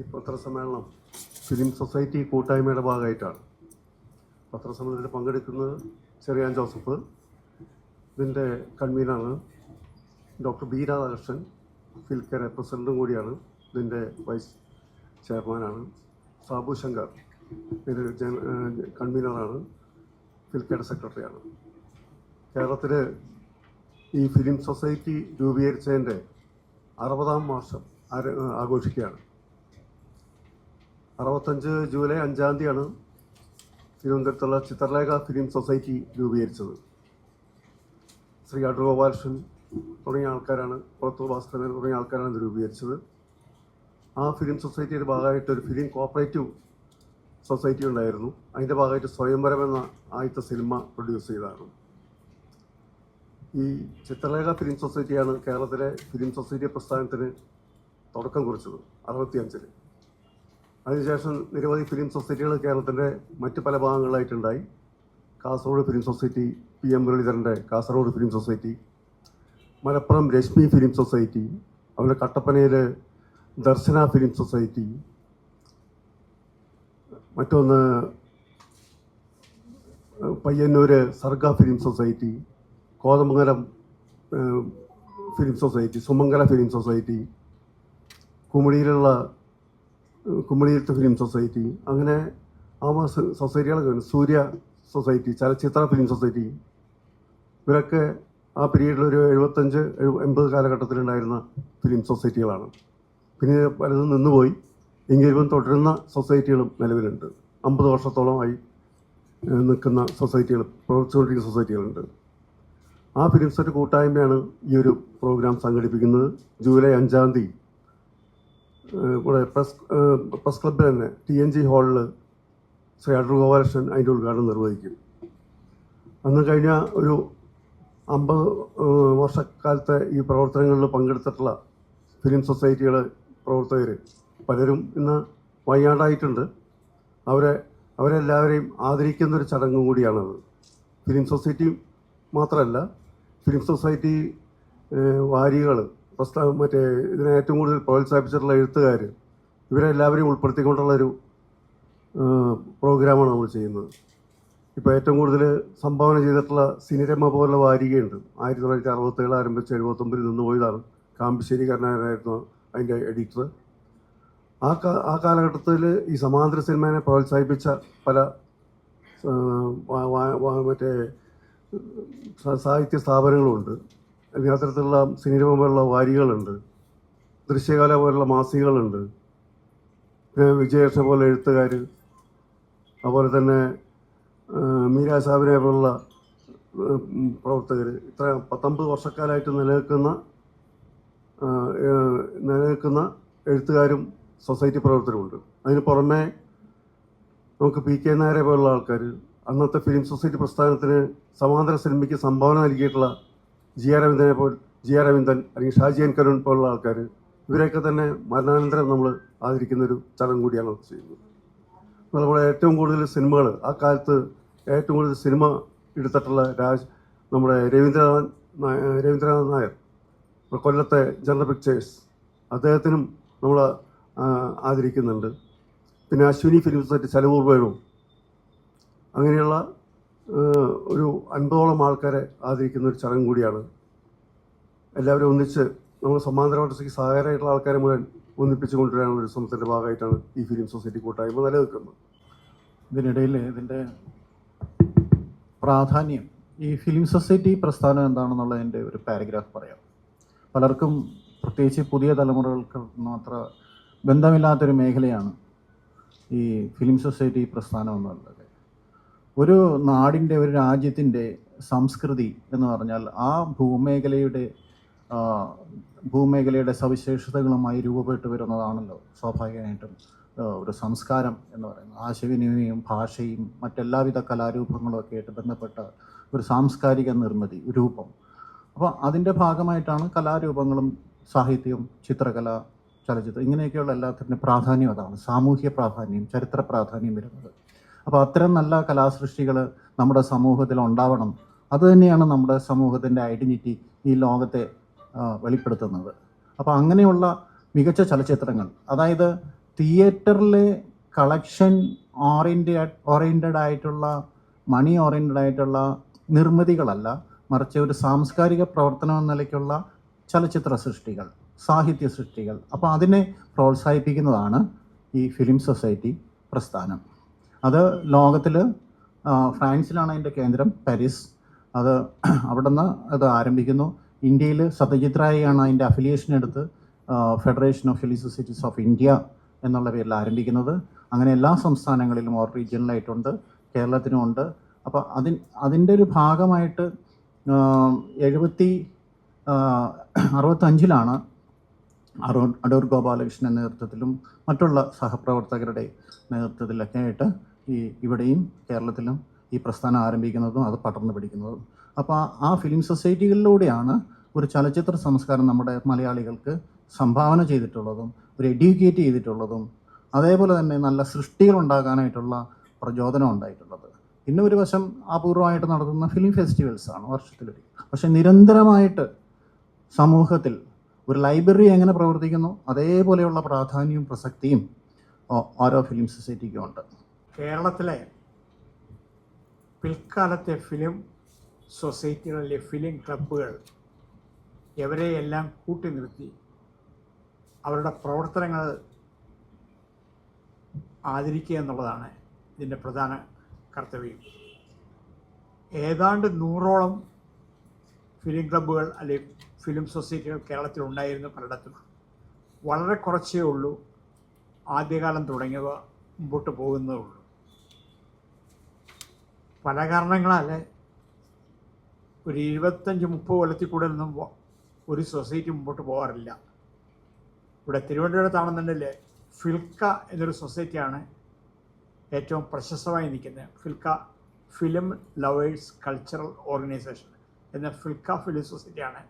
ഈ പത്രസമ്മേളനം film society കൂട്ടായ്മയുടെ ഭാഗമായിട്ടാണ്. പത്രസമ്മേളനത്തിൽ പങ്കെടുക്കുന്നത് ചെറിയാൻ ജോസഫ് ഇതിന്റെ കൺവീനറാണ് ഡോക്ടർ ബി രാധാകൃഷ്ണൻ ഫിൽക്കര പ്രസിഡന്റും കൂടിയാണ് ഇതിന്റെ വൈസ് ചെയർമാനാണ്. സാബു ശങ്കർ ഇത് കൺവീനറാണ് ഫിൽക്കയുടെ സെക്രട്ടറിയാണ്. കേരളത്തിൽ ഈ ഫിലിം സൊസൈറ്റി രൂപീകരിച്ചതിന്റെ അറുപതാം വർഷം ആഘോഷിക്കുകയാണ്. അറുപത്തഞ്ച് ജൂലൈ അഞ്ചാം തീയതിയാണ് തിരുവനന്തപുരത്തുള്ള ചിത്രലേഖ ഫിലിം സൊസൈറ്റി രൂപീകരിച്ചത്. ശ്രീ അടൂർ ഗോപാലകൃഷ്ണൻ തുടങ്ങിയ ആൾക്കാരാണ് പുറത്തു ഭാസ്കരൻ തുടങ്ങിയ ആൾക്കാരാണ് ഇത് രൂപീകരിച്ചത്. ആ ഫിലിം സൊസൈറ്റിയുടെ ഭാഗമായിട്ട് ഒരു ഫിലിം കോപ്പറേറ്റീവ് സൊസൈറ്റി ഉണ്ടായിരുന്നു. അതിന്റെ ഭാഗമായിട്ട് സ്വയംവരം എന്ന ആദ്യത്തെ സിനിമ പ്രൊഡ്യൂസ് ചെയ്തതാണ്. ഈ ചിത്രലേഖ ഫിലിം സൊസൈറ്റിയാണ് കേരളത്തിലെ ഫിലിം സൊസൈറ്റി പ്രസ്ഥാനത്തിന് തുടക്കം കുറിച്ചത് അറുപത്തിയഞ്ചിൽ അതിനുശേഷം നിരവധി ഫിലിം സൊസൈറ്റികൾ കേരളത്തിന്റെ മറ്റ് പല ഭാഗങ്ങളിലായിട്ടുണ്ടായി. Kasaragod film society P M മുരളീധരന്റെ Kasaragod film society Malappuram Rashmi film society അതുപോലെ കട്ടപ്പനയിൽ ദർശന ഫിലിം സൊസൈറ്റി മറ്റൊന്ന് Payyannur Sarga film society Kothamangalam film society Sumangala film society കുമളിയിലുള്ള ഏഹ്, ഫിലിം സൊസൈറ്റി അങ്ങനെ ആ സൊസൈറ്റികളൊക്കെ സൂര്യ സൊസൈറ്റി ചലച്ചിത്ര ഫിലിം സൊസൈറ്റി ഇവരൊക്കെ ആ പീരീഡിൽ ഒരു എഴുപത്തഞ്ച് എഴു- എൺപത് കാലഘട്ടത്തിലുണ്ടായിരുന്ന ഫിലിം സൊസൈറ്റികളാണ് പിന്നെ പലതും നിന്നുപോയി. എങ്കിലും തുടരുന്ന സൊസൈറ്റികളും നിലവിലുണ്ട്. അമ്പത് വർഷത്തോളമായി നിൽക്കുന്ന സൊസൈറ്റികൾ പ്രവർത്തിച്ചുകൊണ്ടിരിക്കുന്ന സൊസൈറ്റികളുണ്ട് ആ ഫിലിം സെറ്റ് കൂട്ടായ്മയാണ് ഈ ഒരു പ്രോഗ്രാം സംഘടിപ്പിക്കുന്നത്. ജൂലൈ അഞ്ചാം തീയതി ഇവിടെ പ്രസ് പ്രസ് ക്ലബ്ബിൽ തന്നെ ടി എൻ ജി ഹാളിൽ ശ്രീ അടൂർ ഗോപാലകൃഷ്ണൻ അതിന്റെ ഉദ്ഘാടനം നിർവഹിക്കും. അന്ന് കഴിഞ്ഞ ഒരു അമ്പത് വർഷക്കാലത്തെ ഈ പ്രവർത്തനങ്ങളിൽ പങ്കെടുത്തിട്ടുള്ള ഫിലിം സൊസൈറ്റികളെ പ്രവർത്തകർ പലരും ഇന്ന് വയ്യാണ്ടായിട്ടുണ്ട്. അവരെ അവരെല്ലാവരെയും ആദരിക്കുന്ന ഒരു ചടങ്ങും കൂടിയാണത്. ഫിലിം സൊസൈറ്റി മാത്രമല്ല ഫിലിം സൊസൈറ്റി വാരികൾ പ്രസ്താവ മറ്റേ ഇതിനെ ഏറ്റവും കൂടുതൽ പ്രോത്സാഹിപ്പിച്ചിട്ടുള്ള എഴുത്തുകാർ ഇവരെല്ലാവരെയും ഉൾപ്പെടുത്തിക്കൊണ്ടുള്ളൊരു പ്രോഗ്രാമാണ് നമ്മൾ ചെയ്യുന്നത്. ഇപ്പോൾ ഏറ്റവും കൂടുതൽ സംഭാവന ചെയ്തിട്ടുള്ള സിനിരമ പോലുള്ള വാരികയുണ്ട്. ആയിരത്തി തൊള്ളായിരത്തി അറുപത്തേഴ് ആരംഭിച്ച് എഴുപത്തൊമ്പതിൽ നിന്ന് പോയതാണ് കാമ്പശ്ശേരിക്കാരനായിരുന്നു അതിന്റെ എഡിറ്റർ ആ കാ ആ കാലഘട്ടത്തിൽ ഈ സമാന്തര സിനിമയെ പ്രോത്സാഹിപ്പിച്ച പല മറ്റേ സാഹിത്യ സ്ഥാപനങ്ങളുണ്ട്. അത്തരത്തിലുള്ള സിനിമ പോലുള്ള വാരികളുണ്ട്. ദൃശ്യകല പോലുള്ള മാസികകളുണ്ട്. പിന്നെ വിജയേഷ പോലെ എഴുത്തുകാർ അതുപോലെ തന്നെ മീരാ സാബിനെ പോലുള്ള പ്രവർത്തകർ ഇത്ര പത്തൊമ്പത് വർഷക്കാലമായിട്ട് നിലനിൽക്കുന്ന നിലനിൽക്കുന്ന എഴുത്തുകാരും സൊസൈറ്റി പ്രവർത്തകരുമുണ്ട്. അതിന് പുറമെ നമുക്ക് പി കെ നായരെ പോലുള്ള ആൾക്കാർ അന്നത്തെ ഫിലിം സൊസൈറ്റി പ്രസ്ഥാനത്തിന് സമാന്തര സിനിമയ്ക്ക് സംഭാവന നൽകിയിട്ടുള്ള ജി ആർ രവീന്ദ്രനെ പോൽ ജി ആർ രവീന്ദ്രൻ അല്ലെങ്കിൽ ഷാജി എൻ കരുൺ പോലുള്ള ആൾക്കാർ ഇവരെയൊക്കെ തന്നെ മരണാനന്തരം നമ്മൾ ആദരിക്കുന്ന ഒരു ചടങ്ങ് കൂടിയാണ് ചെയ്യുന്നത് നമ്മുടെ ഏറ്റവും കൂടുതൽ സിനിമകൾ ആ കാലത്ത് ഏറ്റവും കൂടുതൽ സിനിമ എടുത്തിട്ടുള്ള രാജ് നമ്മുടെ രവീന്ദ്രനാഥൻ നായ- രവീന്ദ്രനാഥ് നായർ കൊല്ലത്തെ ജനറൽ പിക്ചേഴ്സ് അദ്ദേഹത്തിനും നമ്മൾ ആദരിക്കുന്നുണ്ട്. പിന്നെ അശ്വിനി ഫിലിം സൊസൈറ്റി ചെലവൂർ വേണു അങ്ങനെയുള്ള ഒരു അൻപതോളം ആൾക്കാരെ ആദരിക്കുന്ന ഒരു ചടങ്ങ് കൂടിയാണ്. എല്ലാവരും ഒന്നിച്ച് നമ്മൾ സമാന്തര വളർച്ചയ്ക്ക് സഹായകരമായിട്ടുള്ള ആൾക്കാരെ മുഴുവൻ ഒന്നിപ്പിച്ച് കൊണ്ടുവരാനുള്ള ഒരു ശ്രമത്തിന്റെ ഭാഗമായിട്ടാണ് ഈ ഫിലിം സൊസൈറ്റി കൂട്ടായ്മ നിലനിൽക്കുന്നത്. ഇതിനിടയിൽ ഇതിന്റെ പ്രാധാന്യം ഈ ഫിലിം സൊസൈറ്റി പ്രസ്ഥാനം എന്താണെന്നുള്ളതിന്റെ ഒരു പാരഗ്രാഫ് പറയാം. പലർക്കും പ്രത്യേകിച്ച് പുതിയ തലമുറകൾക്ക് മാത്ര ബന്ധമില്ലാത്തൊരു മേഖലയാണ് ഈ ഫിലിം സൊസൈറ്റി പ്രസ്ഥാനം എന്നുള്ളത്. ഒരു നാടിന്റെ ഒരു രാജ്യത്തിന്റെ സംസ്കൃതി എന്ന് പറഞ്ഞാൽ ആ ഭൂമേഖലയുടെ ഭൂമേഖലയുടെ സവിശേഷതകളുമായി രൂപപ്പെട്ടു വരുന്നതാണല്ലോ സ്വാഭാവികമായിട്ടും ഒരു സംസ്കാരം എന്ന് പറയുന്നത്. ആശയവിനിമയവും ഭാഷയും മറ്റെല്ലാവിധ കലാരൂപങ്ങളും ഒക്കെ ആയിട്ട് ബന്ധപ്പെട്ട ഒരു സാംസ്കാരിക നിർമ്മിതി രൂപം. അപ്പോൾ അതിന്റെ ഭാഗമായിട്ടാണ് കലാരൂപങ്ങളും സാഹിത്യവും ചിത്രകല ചലച്ചിത്രം ഇങ്ങനെയൊക്കെയുള്ള എല്ലാത്തിന്റെ പ്രാധാന്യം അതാണ്. സാമൂഹ്യ പ്രാധാന്യം ചരിത്ര പ്രാധാന്യം വരുന്നത്. അപ്പോൾ അത്തരം നല്ല കലാസൃഷ്ടികൾ നമ്മുടെ സമൂഹത്തിൽ ഉണ്ടാവണം. അതുതന്നെയാണ് നമ്മുടെ സമൂഹത്തിന്റെ ഐഡന്റിറ്റി ഈ ലോകത്തെ വെളിപ്പെടുത്തുന്നത്. അപ്പോൾ അങ്ങനെയുള്ള മികച്ച ചലച്ചിത്രങ്ങൾ അതായത് തിയേറ്ററിലെ കളക്ഷൻ ഓറിയന്റഡ് ഓറിയന്റഡ് ആയിട്ടുള്ള മണി ഓറിയന്റഡ് ആയിട്ടുള്ള നിർമ്മിതികളല്ല മറിച്ച് ഒരു സാംസ്കാരിക പ്രവർത്തനം എന്ന നിലയ്ക്കുള്ള ചലച്ചിത്ര സൃഷ്ടികൾ സാഹിത്യ സൃഷ്ടികൾ. അപ്പോൾ അതിനെ പ്രോത്സാഹിപ്പിക്കുന്നതാണ് ഈ ഫിലിം സൊസൈറ്റി പ്രസ്ഥാനം. അത് ലോകത്തിൽ ഫ്രാൻസിലാണ് അതിന്റെ കേന്ദ്രം പാരീസ്. അത് അവിടെ നിന്ന് അത് ആരംഭിക്കുന്നു. ഇന്ത്യയിൽ സത്യജിത് റായിയാണ് അതിന്റെ അഫിലിയേഷൻ എടുത്ത് federation of film societies of India എന്നുള്ള പേരിൽ ആരംഭിക്കുന്നത്. അങ്ങനെ എല്ലാ സംസ്ഥാനങ്ങളിലും ഓർ റീജിയണലായിട്ടുണ്ട് കേരളത്തിനുമുണ്ട്. അപ്പോൾ അതിൻ അതിന്റെ ഒരു ഭാഗമായിട്ട് എഴുപത്തി അറുപത്തഞ്ചിലാണ് അടൂർ ഗോപാലകൃഷ്ണന്റെ നേതൃത്വത്തിലും മറ്റുള്ള സഹപ്രവർത്തകരുടെ നേതൃത്വത്തിലൊക്കെ ആയിട്ട് ഈ ഇവിടെയും കേരളത്തിലും ഈ പ്രസ്ഥാനം ആരംഭിക്കുന്നതും അത് പടർന്നു പിടിക്കുന്നതും. അപ്പോൾ ആ- ഫിലിം സൊസൈറ്റികളിലൂടെയാണ് ഒരു ചലച്ചിത്ര സംസ്കാരം നമ്മുടെ മലയാളികൾക്ക് സംഭാവന ചെയ്തിട്ടുള്ളതും ഒരു എഡ്യൂക്കേറ്റ് ചെയ്തിട്ടുള്ളതും അതേപോലെ തന്നെ നല്ല സൃഷ്ടികൾ ഉണ്ടാകാനായിട്ടുള്ള പ്രചോദനം ഉണ്ടായിട്ടുള്ളത്. പിന്നെ ഒരു വശം അപൂർവമായിട്ട് നടത്തുന്ന ഫിലിം ഫെസ്റ്റിവൽസാണ് വർഷത്തിലൊരു പക്ഷെ നിരന്തരമായിട്ട് സമൂഹത്തിൽ ഒരു ലൈബ്രറി എങ്ങനെ പ്രവർത്തിക്കുന്നു അതേപോലെയുള്ള പ്രാധാന്യവും പ്രസക്തിയും ഓരോ ഫിലിം സൊസൈറ്റിക്കും ഉണ്ട്. കേരളത്തിലെ പിൽക്കാലത്തെ ഫിലിം സൊസൈറ്റികളിലെ ഫിലിം ക്ലബ്ബുകൾ എവരെയെല്ലാം കൂട്ടി നിർത്തി. അവരുടെ പ്രവർത്തനങ്ങൾ ആദരിക്കുക എന്നുള്ളതാണ് ഇതിന്റെ പ്രധാന കർത്തവ്യം. ഏതാണ്ട് നൂറോളം ഫിലിം ക്ലബ്ബുകൾ അല്ലെങ്കിൽ ഫിലിം സൊസൈറ്റികൾ കേരളത്തിൽ ഉണ്ടായിരുന്നു പലയിടത്തും. വളരെ കുറച്ചേ ഉള്ളൂ. ആദ്യകാലം തുടങ്ങിയവ മുമ്പോട്ട് പോകുന്നതേ ഉള്ളൂ. പല കാരണങ്ങളാൽ ഒരു ഇരുപത്തഞ്ച് മുപ്പത് കൊല്ലത്തിൽ കൂടുതലൊന്നും ഒരു സൊസൈറ്റി മുമ്പോട്ട് പോകാറില്ല. ഇവിടെ തിരുവനന്തപുരത്താണെന്നുണ്ടെങ്കിൽ ഫിൽക്ക എന്നൊരു സൊസൈറ്റിയാണ് ഏറ്റവും പ്രശസ്തമായി നിൽക്കുന്നത്. ഫിൽക്ക ഫിലിം ലവേഴ്സ് കൾച്ചറൽ ഓർഗനൈസേഷൻ എന്ന ഫിൽക്ക ഫിലിം സൊസൈറ്റിയാണ്.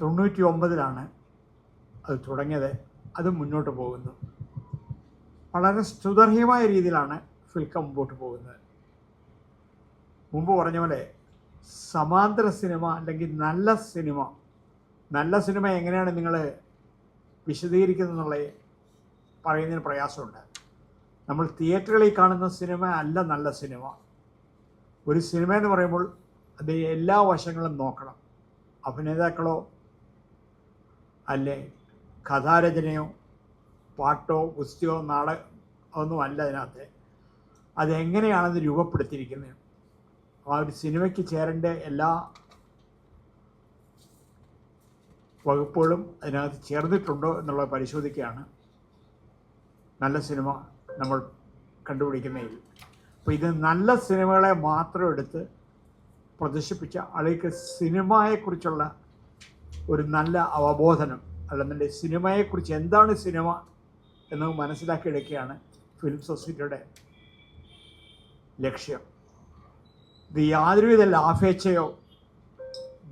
തൊണ്ണൂറ്റി ഒമ്പതിലാണ് അത് തുടങ്ങിയത്. അത് മുന്നോട്ട് പോകുന്നു വളരെ സ്തുതർഹ്യമായ രീതിയിലാണ് ഫിൽക്ക മുമ്പോട്ട് പോകുന്നത്. മുമ്പ് പറഞ്ഞ പോലെ സമാന്തര സിനിമ അല്ലെങ്കിൽ നല്ല സിനിമ. നല്ല സിനിമ എങ്ങനെയാണ് നിങ്ങൾ വിശദീകരിക്കുന്നത് പറയുന്നതിന് പ്രയാസമുണ്ട്. നമ്മൾ തിയേറ്ററുകളിൽ കാണുന്ന സിനിമ അല്ല നല്ല സിനിമ. ഒരു സിനിമ എന്ന് പറയുമ്പോൾ അത് എല്ലാ വശങ്ങളും നോക്കണം. അഭിനേതാക്കളോ അല്ലെ കഥാരചനയോ പാട്ടോ പുസ്തകമോ നാടകമൊന്നും അല്ല അതിനകത്ത്. അതെങ്ങനെയാണത് രൂപപ്പെടുത്തിയിരിക്കുന്നത്? ആ ഒരു സിനിമയ്ക്ക് ചേരേണ്ട എല്ലാ വകുപ്പുകളും അതിനകത്ത് ചേർന്നിട്ടുണ്ടോ എന്നുള്ളത് പരിശോധിക്കുകയാണ്. നല്ല സിനിമ നമ്മൾ കണ്ടുപിടിക്കുന്നതിൽ. അപ്പോൾ ഇത് നല്ല സിനിമകളെ മാത്രം എടുത്ത് പ്രദർശിപ്പിച്ച ആളുകൾക്ക് സിനിമയെക്കുറിച്ചുള്ള ഒരു നല്ല അവബോധനം അല്ലെന്നുണ്ടെങ്കിൽ സിനിമയെക്കുറിച്ച് എന്താണ് സിനിമ എന്ന് മനസ്സിലാക്കിയെടുക്കുകയാണ് ഫിലിം സൊസൈറ്റിയുടെ ലക്ഷ്യം. ഇത് യാതൊരുവിധ ലാഭേച്ഛയോ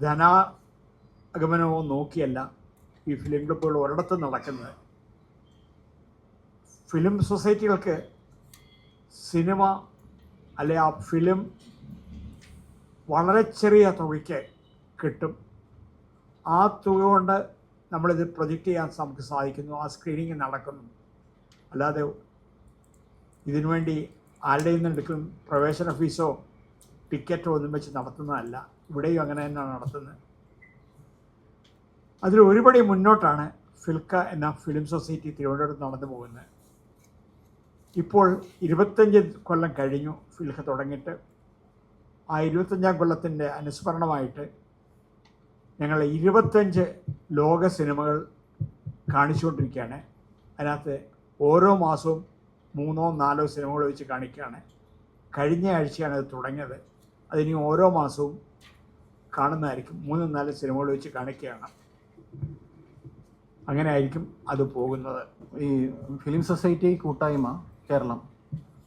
ധനാഗമനമോ നോക്കിയല്ല ഈ ഫിലിം ക്ലബ്ബുകൾ ഒരിടത്തും നടക്കുന്നത്. ഫിലിം സൊസൈറ്റികൾക്ക് സിനിമ അല്ലെ ആ ഫിലിം വളരെ ചെറിയ തുകയ്ക്ക് കിട്ടും. ആ തുക കൊണ്ട് നമ്മളിത് പ്രൊജക്റ്റ് ചെയ്യാൻ നമുക്ക് സാധിക്കുന്നു. ആ സ്ക്രീനിങ് നടക്കുന്നു. അല്ലാതെ ഇതിനുവേണ്ടി ആരുടെയും നിന്ന് എടുക്കും പ്രവേശന ഫീസോ ടിക്കറ്റോ ഒന്നും വെച്ച് നടത്തുന്നതല്ല. ഇവിടെയും അങ്ങനെ തന്നെയാണ് നടത്തുന്നത്. അതിൽ ഒരുപടി മുന്നോട്ടാണ് ഫിൽക്ക എന്ന ഫിലിം സൊസൈറ്റി തിരുവനന്തപുരത്ത് നടന്നു പോകുന്നത്. ഇപ്പോൾ ഇരുപത്തഞ്ച് കൊല്ലം കഴിഞ്ഞു ഫിൽക്ക തുടങ്ങിയിട്ട്. ആ ഇരുപത്തഞ്ചാം കൊല്ലത്തിന്റെ അനുസ്മരണമായിട്ട് ഞങ്ങൾ ഇരുപത്തഞ്ച് ലോക സിനിമകൾ കാണിച്ചുകൊണ്ടിരിക്കുകയാണ്. അതിനകത്ത് ഓരോ മാസവും മൂന്നോ നാലോ സിനിമകൾ വെച്ച് കാണിക്കുകയാണ്. കഴിഞ്ഞ ആഴ്ചയാണ് അത് തുടങ്ങിയത്. അതിനി ഓരോ മാസവും കാണുന്നതായിരിക്കും. മൂന്നും നാല് സിനിമകൾ വെച്ച് കാണിക്കുകയാണ്. അങ്ങനെ ആയിരിക്കും അത് പോകുന്നത്. ഈ ഫിലിം സൊസൈറ്റി കൂട്ടായ്മ കേരളം.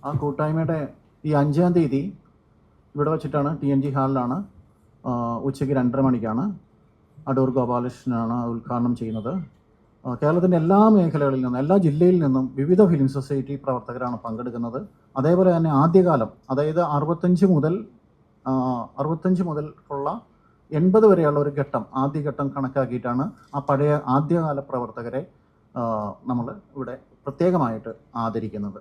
ആ കൂട്ടായ്മയുടെ ഈ അഞ്ചാം തീയതി ഇവിടെ വച്ചിട്ടാണ് ടി എൻ ജി ഹാളിലാണ് ഉച്ചയ്ക്ക് രണ്ടര മണിക്കാണ് അടൂർ ഗോപാലകൃഷ്ണനാണ് ഉദ്ഘാടനം ചെയ്യുന്നത്. കേരളത്തിന്റെ എല്ലാ മേഖലകളിൽ നിന്നും എല്ലാ ജില്ലയിൽ നിന്നും വിവിധ ഫിലിം സൊസൈറ്റി പ്രവർത്തകരാണ് പങ്കെടുക്കുന്നത്. അതേപോലെ തന്നെ ആദ്യകാലം അതായത് അറുപത്തഞ്ച് മുതൽ അറുപത്തഞ്ച് മുതൽ ഉള്ള എൺപത് വരെയുള്ള ഒരു ഘട്ടം ആദ്യ ഘട്ടം കണക്കാക്കിയിട്ടാണ് ആ പഴയ ആദ്യകാല പ്രവർത്തകരെ നമ്മൾ ഇവിടെ പ്രത്യേകമായിട്ട് ആദരിക്കുന്നത്.